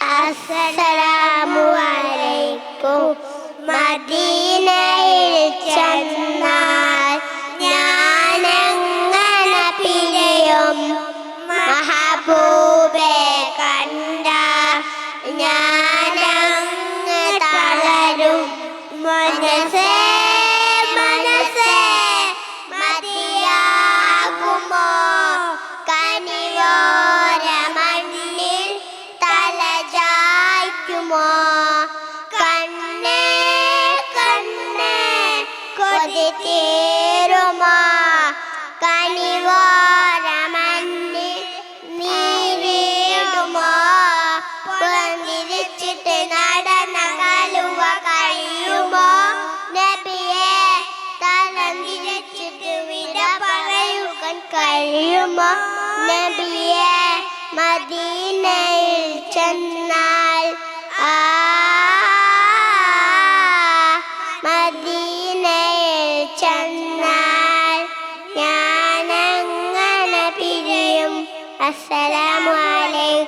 അസ്സലാമു അലൈക്കും. മദീനയിൽ കൊതി തീരുമോ കനിവോര മണ്ണിൽ നീ വീടുമോ. പുറന്തിരിച്ചിട്ട് നടന്ന കലുവ കഴിയുമോ? നബിയെ തലന്തിരിച്ചിട്ട് വിട പറയുവാൻ കഴിയുമോ? നബിയെ മദീനയിൽ ഞാനങ്ങനെ പിരിയും അസ്സലാമു അലൈക്കും